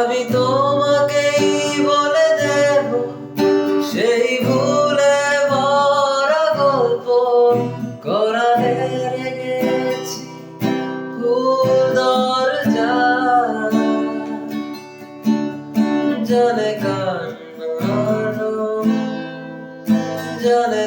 আমি তোমাকেই বলে দেব সেই ভুলে গল্প। করালে দরজা। জানে কান্নার জানে